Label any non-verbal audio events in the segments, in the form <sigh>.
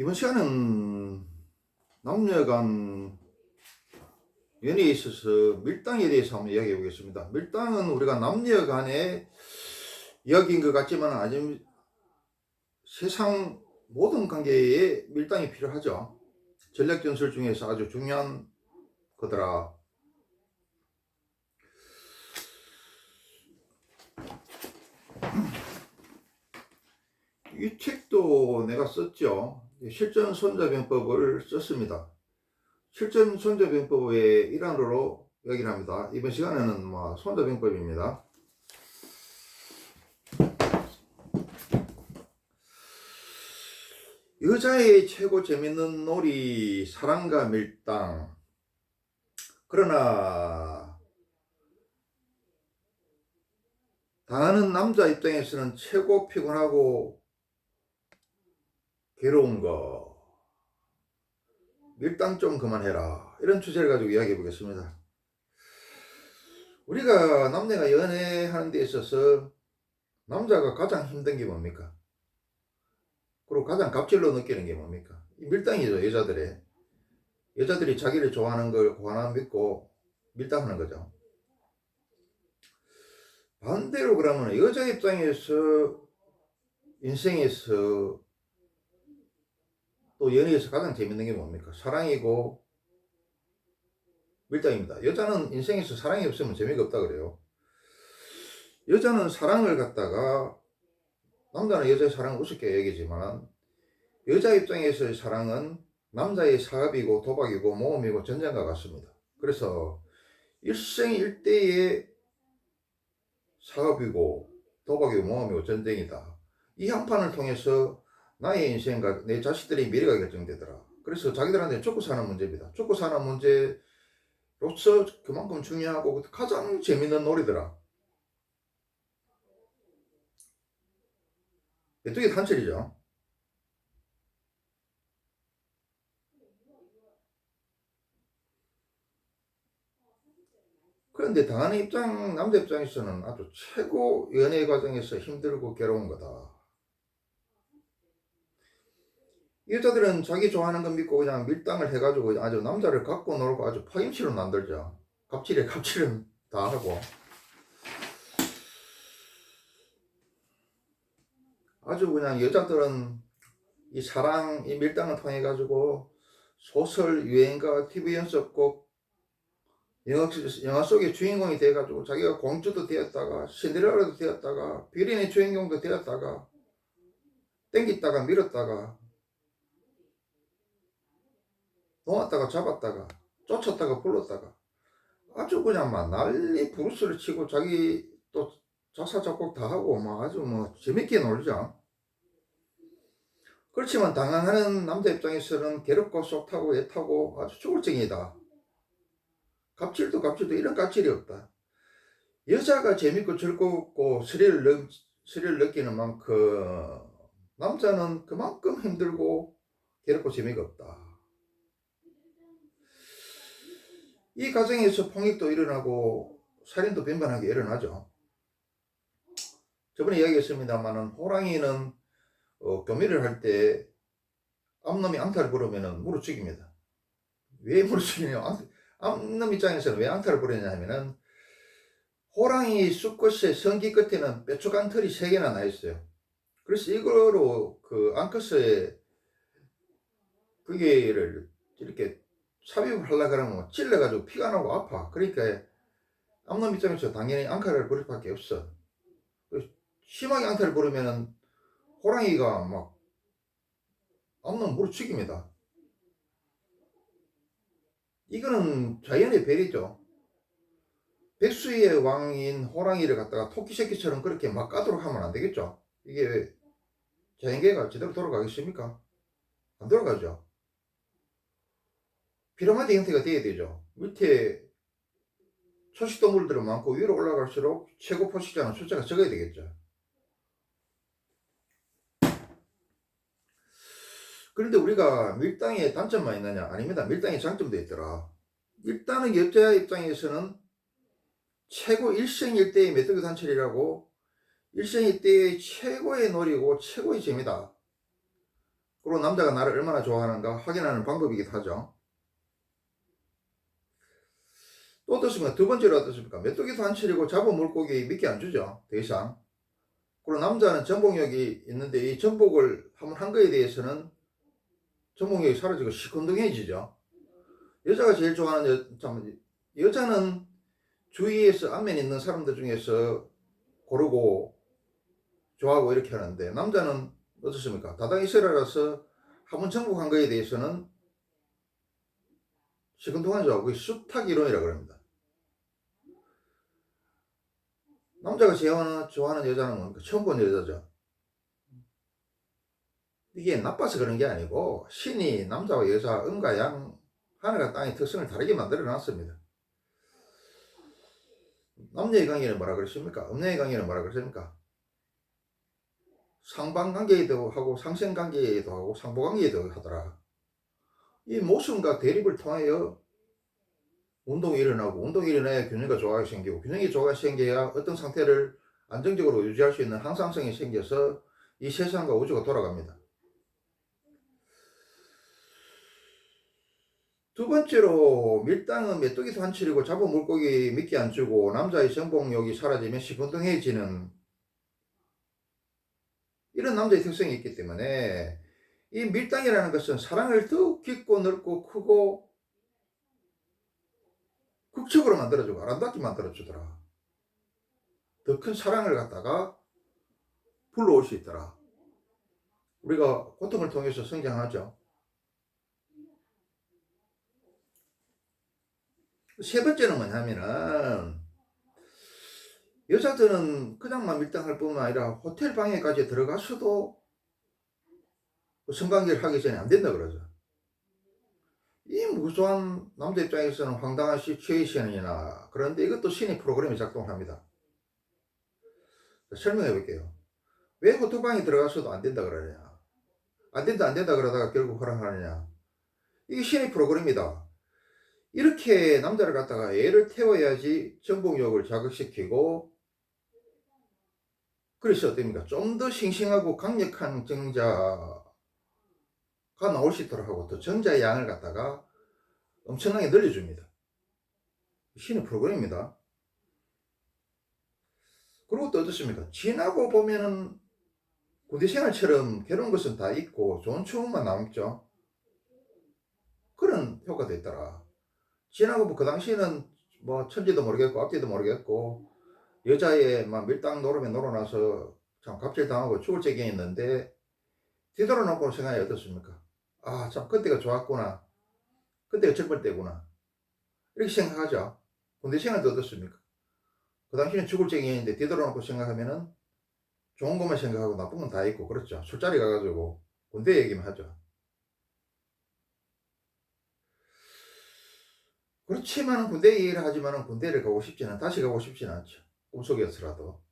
이번 시간은 남녀 간 연애에 있어서 밀당에 대해서 한번 이야기해 보겠습니다. 밀당은 우리가 남녀 간의 이야기인 것 같지만 아주 세상 모든 관계에 밀당이 필요하죠. 전략 전술 중에서 아주 중요한 거더라. 이 책도 내가 썼죠. 실전 손자병법을 썼습니다. 실전 손자병법의 일환으로 이야기를 합니다. 이번 시간에는 뭐 손자병법입니다. 여자의 최고 재밌는 놀이 사랑과 밀당. 그러나 당하는 남자 입장에서는 최고 피곤하고 괴로운 거. 밀당 좀 그만해라. 이런 주제를 가지고 이야기해 보겠습니다. 우리가 남녀가 연애하는 데 있어서 남자가 가장 힘든 게 뭡니까? 그리고 가장 갑질로 느끼는 게 뭡니까? 이 밀당이죠, 여자들의. 여자들이 자기를 좋아하는 걸 고하나 믿고 밀당하는 거죠. 반대로 그러면 여자 입장에서 인생에서 또 연애에서 가장 재밌는 게 뭡니까? 사랑이고 밀당입니다. 여자는 인생에서 사랑이 없으면 재미가 없다 그래요. 여자는 사랑을 갖다가 남자는 여자의 사랑을 우습게 얘기지만 여자 입장에서의 사랑은 남자의 사업이고 도박이고 모험이고 전쟁과 같습니다. 그래서 일생일대의 사업이고 도박이고 모험이고 전쟁이다. 이 한판을 통해서 나의 인생과 내 자식들의 미래가 결정되더라. 그래서 자기들한테 죽고 사는 문제입니다. 죽고 사는 문제로서 그만큼 중요하고 가장 재밌는 놀이더라. 메뚜기 탄철이죠. 그런데 당하는 입장, 남자 입장에서는 아주 최고 연애 과정에서 힘들고 괴로운 거다. 여자들은 자기 좋아하는 거 믿고 그냥 밀당을 해가지고 아주 남자를 갖고 놀고 아주 파김치로 만들죠. 갑질에 갑질은 다 하고. 아주 그냥 여자들은 이 사랑, 이 밀당을 통해 가지고 소설, 유행가, TV 연습곡, 영화, 영화 속의 주인공이 돼가지고 자기가 공주도 되었다가 신데렐라도 되었다가 비린의 주인공도 되었다가 땡겼다가 밀었다가 놓았다가 잡았다가 쫓았다가 불렀다가 아주 그냥 막 난리 부르스를 치고 자기 또 작사 작곡 다 하고 막 아주 뭐 재밌게 놀죠. 그렇지만 당황하는 남자 입장에서는 괴롭고 속타고 애타고 아주 죽을 쟁이다. 갑질도 갑질도 이런 갑질이 없다. 여자가 재밌고 즐겁고 스릴을, 느, 스릴을 느끼는 만큼 남자는 그만큼 힘들고 괴롭고 재미가 없다. 이 과정에서 폭력도 일어나고 살인도 빈번하게 일어나죠. 저번에 이야기했습니다만은 호랑이는 어, 교미를 할 때 암놈이 앙탈을 부르면은 무릎 죽입니다. 왜 무릎 죽이냐? 암놈 입장에서는 왜 앙탈을 부르냐 하면은 호랑이 수컷의 성기 끝에는 뾰족한 털이 세 개나 나 있어요. 그래서 이거로 그 앙커스에 그게를 이렇게 삽입을 하려고 그러면 찔러가지고 피가 나고 아파. 그러니까 암놈 입장에서 당연히 앙카를 부릴 수밖에 없어. 심하게 앙카를 부르면은 호랑이가 막 암놈 죽입니다. 이거는 자연의 배리죠. 백수의 왕인 호랑이를 갖다가 토끼 새끼처럼 그렇게 막 까도록 하면 안 되겠죠. 이게 자연계가 제대로 돌아가겠습니까? 안 돌아가죠. 피라미드 형태가 돼야 되죠. 밑에 초식 동물들은 많고 위로 올라갈수록 최고 포식자는 숫자가 적어야 되겠죠. 그런데 우리가 밀당의 단점만 있느냐? 아닙니다. 밀당의 장점도 있더라. 일단은 여자 입장에서는 최고 일생일대의 메뚜기 단철이라고 일생일대의 최고의 놀이고 최고의 재미다. 그리고 남자가 나를 얼마나 좋아하는가 확인하는 방법이기도 하죠. 또 어떻습니까? 두 번째로 어떻습니까? 메뚜기도 안 치리고 잡은 물고기 믿게 안 주죠. 더 이상. 그리고 남자는 전복력이 있는데 이 전복을 한번 한 거에 대해서는 전복력이 사라지고 시큰둥해지죠. 여자가 제일 좋아하는 여, 참, 여자는 주위에서 안면 있는 사람들 중에서 고르고 좋아하고 이렇게 하는데 남자는 어떻습니까? 다당이 세라라서 한번 정복한 거에 대해서는 시큰둥하죠. 그게 쑥탁 이론이라 그럽니다. 남자가 제일 좋아하는 여자는 뭡니까? 처음 본 여자죠. 이게 나빠서 그런 게 아니고 신이 남자와 여자 음과 양 하늘과 땅의 특성을 다르게 만들어 놨습니다. 남녀의 관계는 뭐라 그러십니까? 음녀의 관계는 뭐라 그러십니까? 상반관계에도 하고 상생관계에도 하고 상보관계에도 하더라. 이 모순과 대립을 통하여 운동이 일어나고 운동이 일어나야 균형과 조화가 생기고 균형이 조화가 생겨야 어떤 상태를 안정적으로 유지할 수 있는 항상성이 생겨서 이 세상과 우주가 돌아갑니다. 두 번째로 밀당은 메뚜기도 한 치리고 잡은 물고기 미끼 안 주고 남자의 정복력이 사라지면 시큰둥해지는 이런 남자의 특성이 있기 때문에 이 밀당이라는 것은 사랑을 더욱 깊고 넓고 크고 극적으로 만들어주고 아름답게 만들어주더라. 더 큰 사랑을 갖다가 불러올 수 있더라. 우리가 고통을 통해서 성장하죠. 세 번째는 뭐냐면은 여자들은 그냥만 밀당할 뿐만 아니라 호텔 방에까지 들어가서도 그 성관계를 하기 전에 안 된다 그러죠. 이 무수한 남자 입장에서는 황당한 시츄에이션이나 그런데 이것도 신의 프로그램이 작동합니다. 설명해 볼게요. 왜 호텔방에 들어가서도 안 된다 그러냐? 안 된다 안 된다 그러다가 결국 허락하느냐? 이게 신의 프로그램이다. 이렇게 남자를 갖다가 애를 태워야지 정복력을 자극시키고 그래서 어떻습니까? 좀 더 싱싱하고 강력한 정자 가 나올 수 있도록 하고 또 정자의 양을 갖다가 엄청나게 늘려줍니다. 신의 프로그램입니다. 그리고 또 어떻습니까? 지나고 보면은 군대 생활처럼 괴로운 것은 다 있고 좋은 추억만 남죠. 그런 효과도 있더라. 지나고 뭐 그 당시에는 뭐 천지도 모르겠고 앞뒤도 모르겠고 여자의 막 밀당 노름에 놀아나서 참 갑질 당하고 죽을 적이 있는데 뒤돌아놓고 생각이 어떻습니까? 아 참 그때가 좋았구나 그때가 젊을 때구나 이렇게 생각하죠 군대 생활도 어떻습니까? 그 당시에는 죽을 적이 있는데 뒤돌아놓고 생각하면은 좋은 것만 생각하고 나쁜 건 다 있고 그렇죠 술자리 가가지고 군대 얘기만 하죠 그렇지만 군대 얘기를 하지만 군대를 가고 싶지는 다시 가고 싶지는 않죠. 꿈속이었더라도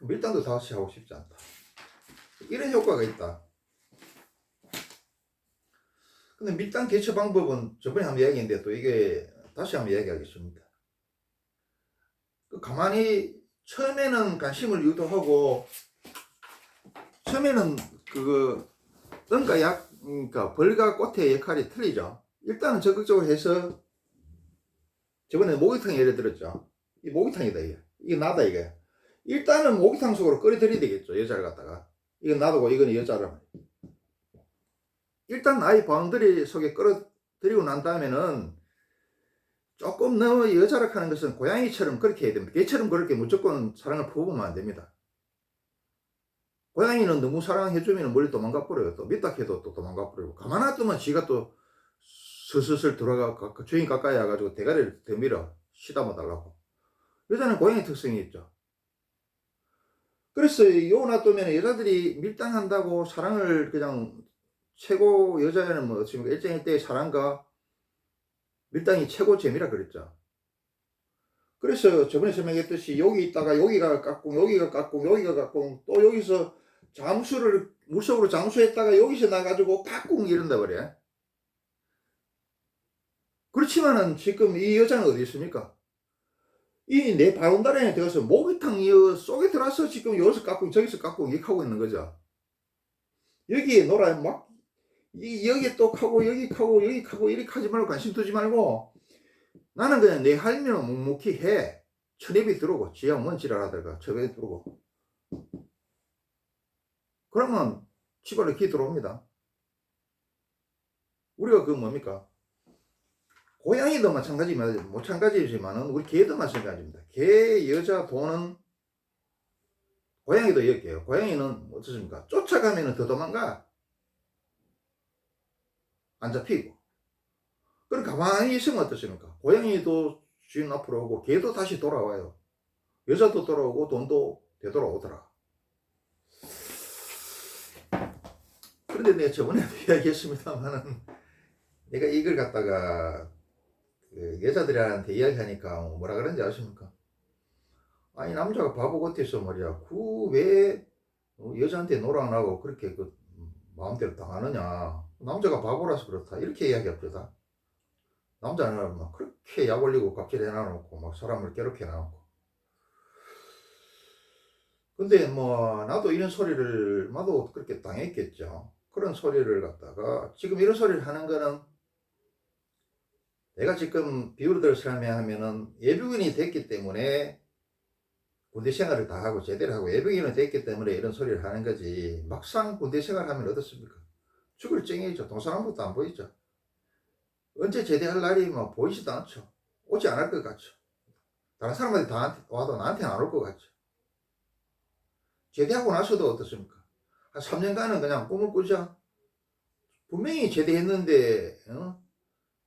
밀당도 다시 하고 싶지 않다. 이런 효과가 있다. 근데 밀당 개처 방법은 저번에 한번 이야기했는데 또 이게 다시 한번 이야기하겠습니다. 그 가만히 처음에는 관심을 유도하고 처음에는 그거 은과 약 그러니까 벌과 꽃의 역할이 틀리죠. 일단은 적극적으로 해서 저번에 목욕탕 예를 들었죠. 이 목욕탕이다 이게. 이게 나다 이게. 일단은 목욕탕 속으로 끌어들여야 되겠죠. 여자를 갖다가. 이건 나도고 이건 여자를. 일단 나의 바운더리 속에 끌어들이고 난 다음에는 조금 너무 여자를 하는 것은 고양이처럼 그렇게 해야 됩니다. 개처럼 그렇게 무조건 사랑을 퍼부으면 안 됩니다. 고양이는 너무 사랑해주면 멀리 도망가 버려요. 또 밑다 해도 또 도망가 버리고 가만 놔두면 지가 또 슬슬슬 들어가 가- 주인 가까이 와가지고 대가리를 대밀어 시다못 달라고 여자는 고양이 특성이 있죠 그래서 요 놔두면 여자들이 밀당한다고 사랑을 그냥 최고 여자는 뭐 어떻습니까 일정일대의 사랑과 밀당이 최고 재미라 그랬죠 그래서 저번에 설명했듯이 여기 있다가 여기가 깎고 여기가 깎고 여기가 깎고 또 여기서 잠수를 물속으로 잠수했다가 여기서 나가지고 깎고 이런다 그래 그렇지만은 지금 이 여자는 어디 있습니까? 이내 바운다리에 들어서 목욕탕 이 속에 들어서 지금 여기서 깎고 저기서 깎고 이렇게 하고 있는 거죠. 여기에 놀아요 막 이, 여기 또 하고 여기 하고 여기 하고 이렇게 하지 말고 관심 두지 말고 나는 그냥 내 할미는 묵묵히 해. 천입이 들어오고 뭔 지랄하다가 저에 들어오고. 그러면 집안에 기 들어옵니다. 우리가 그 뭡니까? 고양이도 마찬가지지만 마찬가지지만은 우리 개도 마찬가지입니다. 개 여자 돈은 고양이도 이렇게요. 고양이는 어떻습니까? 쫓아가면은 더 도망가 안 잡히고. 그럼 가만히 있으면 어떻습니까? 고양이도 주인 앞으로 오고 개도 다시 돌아와요. 여자도 돌아오고 돈도 되돌아오더라. 그런데 내가 저번에도 <laughs> 이야기했습니다만은 내가 이걸 갖다가 그 여자들한테 이야기하니까 뭐라 그런지 아십니까? 아니 남자가 바보 같아서 말이야 그 왜 여자한테 노라 안 하고 그렇게 그 마음대로 당하느냐 남자가 바보라서 그렇다. 이렇게 이야기합니다 남자는 막 그렇게 약 올리고 갑질 해놔놓고 막 사람을 괴롭게 해놔놓고. 근데 뭐 나도 이런 소리를 나도 그렇게 당했겠죠. 그런 소리를 갖다가 지금 이런 소리를 하는 거는 내가 지금 비유를 설명하면은 예비군이 됐기 때문에 군대 생활을 다 하고 제대로 하고 예비군이 됐기 때문에 이런 소리를 하는 거지. 막상 군대 생활하면 어떻습니까? 죽을 쟁이죠. 아무것도 안 보이죠. 언제 제대할 날이 뭐 보이지도 않죠. 오지 않을 것 같죠. 다른 사람들이 다 와도 나한테는 안 올 것 같죠. 제대하고 나서도 어떻습니까? 한 3년간은 그냥 꿈을 꾸죠. 분명히 제대했는데 어?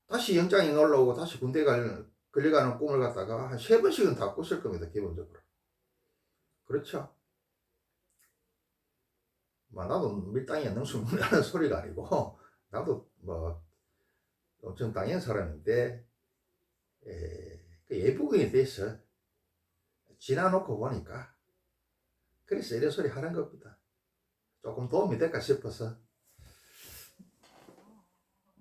다시 영장이 올라오고 다시 군대 갈 걸려가는 꿈을 갖다가 한 세 번씩은 다 꿨을 겁니다. 기본적으로. 그렇죠. 뭐 나도 밀당이 능수능란한 <laughs> 소리가 아니고 나도 뭐 엄청 당연 사람인데 에, 그 예부군이 돼서 지나놓고 보니까 그래서 이런 소리 하는 겁니다. 조금 도움이 될까 싶어서